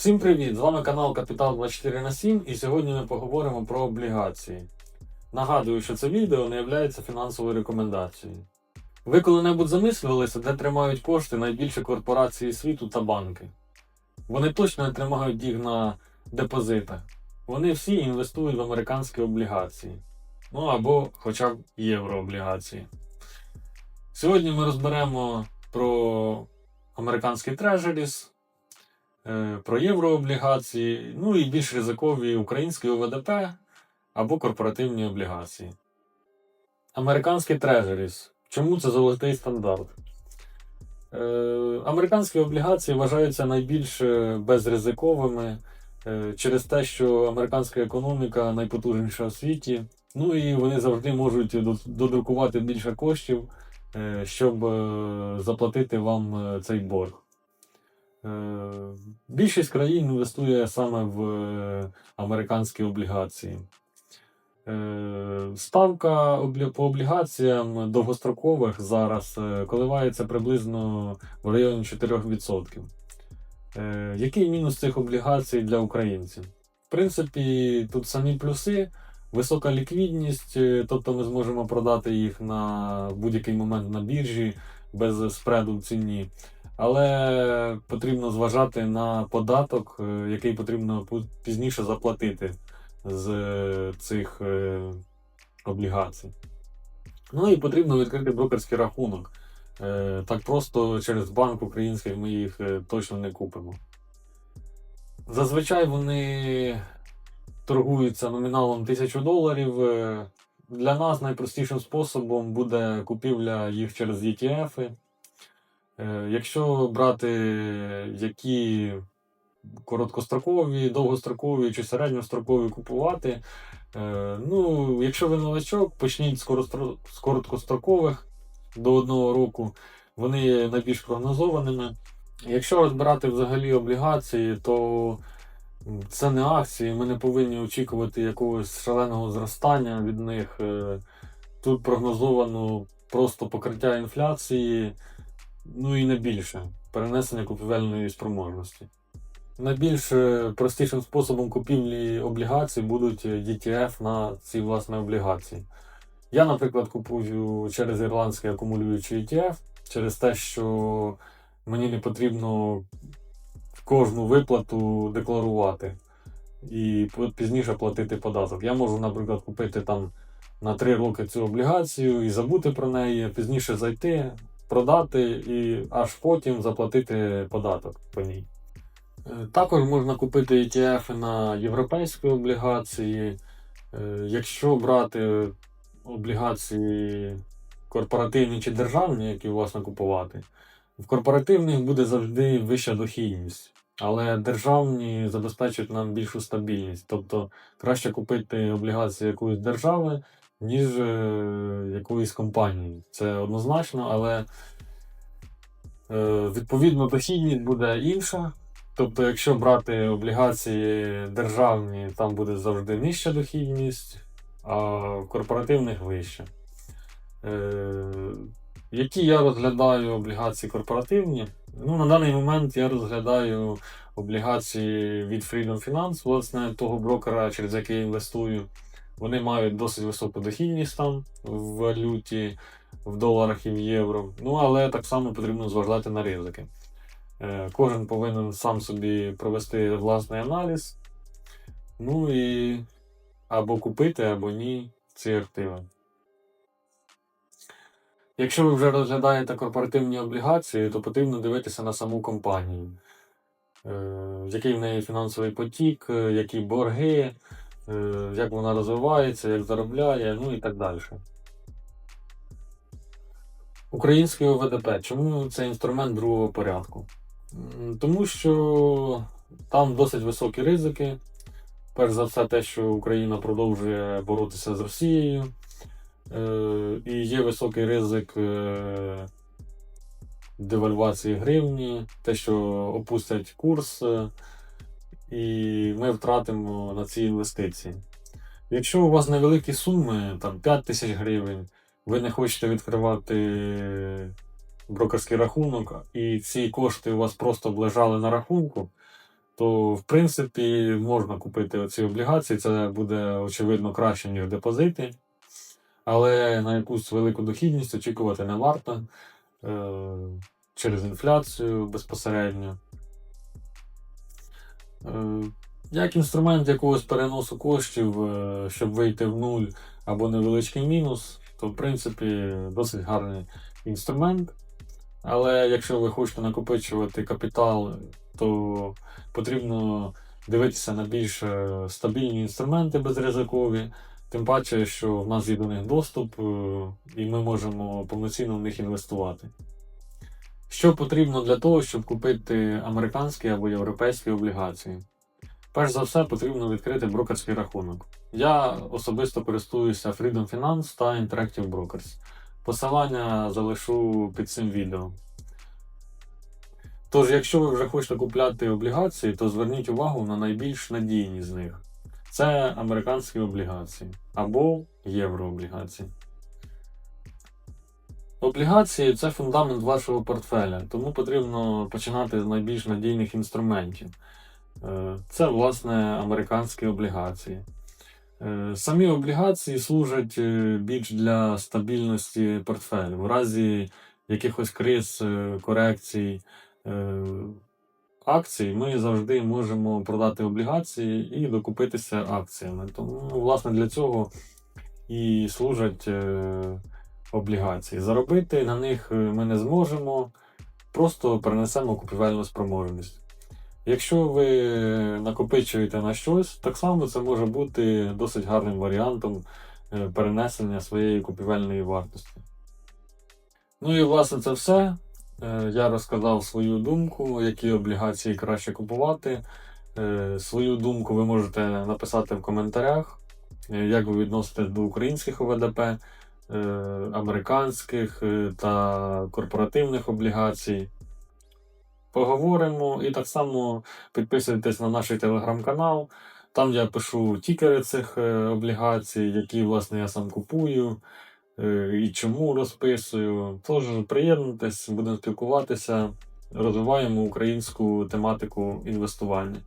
Всім привіт! З вами канал Капітал 24 на 7 і сьогодні ми поговоримо про облігації. Нагадую, що це відео не є фінансовою рекомендацією. Ви коли-небудь замислювалися, де тримають кошти найбільші корпорації світу та банки? Вони точно не тримають їх на депозитах. Вони всі інвестують в американські облігації. Ну або хоча б єврооблігації. Сьогодні ми розберемо про американські трежеріс, про єврооблігації, ну і більш ризикові українські ОВДП або корпоративні облігації. Американський трежеріс. Чому це золотий стандарт? Е, американські облігації вважаються найбільш е, безризиковими е, через те, що американська економіка найпотужніша у світі. Ну і вони завжди можуть додрукувати більше коштів, е, щоб е, заплатити вам е, цей борг. Е, Більшість країн інвестує саме в е, американські облігації. Е, Ставка по облігаціям довгострокових зараз коливається приблизно в районі 4%. Е, Який мінус цих облігацій для українців? В принципі, тут самі плюси, висока ліквідність, тобто ми зможемо продати їх на будь-який момент на біржі без спреду в ціні. Але потрібно зважати на податок, е, який потрібно пізніше заплатити з е, цих е, облігацій. Ну і потрібно відкрити брокерський рахунок. Так просто через банк український ми їх точно не купимо. Зазвичай вони торгуються номіналом 1000 доларів. Для нас найпростішим способом буде купівля їх через ETF. Е, Якщо брати які короткострокові, довгострокові чи середньострокові купувати, е, ну, якщо ви новачок, почніть з короткострокових до одного року, вони є найбільш прогнозованими. Якщо розбирати взагалі облігації, то це не акції, ми не повинні очікувати якогось шаленого зростання від них. Е, Тут прогнозовано просто покриття інфляції, ну і не більше перенесення купівельної спроможності. Найбільш е, простішим способом купівлі облігацій будуть е, ETF на ці власне облігації. Я, наприклад, купую через ірландський акумулюючий ETF, через те, що мені не потрібно кожну виплату декларувати і пізніше платити податок. Я можу, наприклад, купити там на 3 роки цю облігацію і забути про неї, пізніше зайти, продати і аж потім заплатити податок по ній. Е, Також можна купити ETF на європейські облігації. Е, Якщо брати облігації корпоративні чи державні, які власне купувати, в корпоративних буде завжди вища дохідність, але державні забезпечують нам більшу стабільність. Тобто краще купити облігації якоїсь держави, ніж е, якоїсь компанії. Це однозначно, але е, відповідно дохідність буде інша. Тобто, якщо брати облігації державні, там буде завжди нижча дохідність, а корпоративних вища. Е, які я розглядаю облігації корпоративні? Ну, на даний момент я розглядаю облігації від Freedom Finance, власне, того брокера, через який інвестую. Вони мають досить високу дохідність там в валюті, в доларах і в євро. Ну, але так само потрібно зважати на ризики. Е, Кожен повинен сам собі провести власний аналіз. Ну і або купити, або ні ці активи. Якщо ви вже розглядаєте корпоративні облігації, то потрібно дивитися на саму компанію. Е, Який в неї фінансовий потік, е, які борги, як вона розвивається, як заробляє, ну і так далі. Український ОВДП. Чому це інструмент другого порядку? Тому що там досить високі ризики. Перш за все, те, що Україна продовжує боротися з Росією. Е, І є високий ризик е, девальвації гривні, те, що опустять курс, е, і ми втратимо на ці інвестиції. Якщо у вас невеликі суми, там 5 тисяч гривень, ви не хочете відкривати брокерський рахунок, і ці кошти у вас просто лежали на рахунку, то в принципі можна купити ці облігації. Це буде очевидно краще, ніж депозити. Але на якусь велику дохідність очікувати не варто е, через інфляцію безпосередньо. Е, як інструмент якогось переносу коштів, е, щоб вийти в нуль або невеличкий мінус, то в принципі досить гарний інструмент. Але якщо ви хочете накопичувати капітал, то потрібно дивитися на більш е, стабільні інструменти безризикові. Тим паче, що в нас є до них доступ, і ми можемо повноцінно в них інвестувати. Що потрібно для того, щоб купити американські або європейські облігації? Перш за все, потрібно відкрити брокерський рахунок. Я особисто користуюся Freedom Finance та Interactive Brokers. Посилання залишу під цим відео. Тож, якщо ви вже хочете купляти облігації, то зверніть увагу на найбільш надійні з них. Це американські облігації або єврооблігації. Облігації це фундамент вашого портфеля, тому потрібно починати з найбільш надійних інструментів. Е, Це, власне, американські облігації. Е, Самі облігації служать е, більш для стабільності портфелю. В разі якихось криз, корекцій акцій, ми завжди можемо продати облігації і докупитися акціями. Тому, власне, для цього і служать облігації. Заробити на них е, ми не зможемо, просто перенесемо купівельну спроможність. Якщо ви накопичуєте на щось, так само це може бути досить гарним варіантом е, перенесення своєї купівельної вартості. Ну і власне це все. Е, Я розказав свою думку, які облігації краще купувати. Свою думку ви можете написати в коментарях, як ви відноситесь до українських ОВДП, американських е, та корпоративних облігацій. Поговоримо і так само підписуйтесь на наш телеграм-канал. Там я пишу тікери цих е, облігацій, які власне я сам купую е, і чому розписую. Тож приєднуйтесь, будемо спілкуватися, розвиваємо українську тематику інвестування.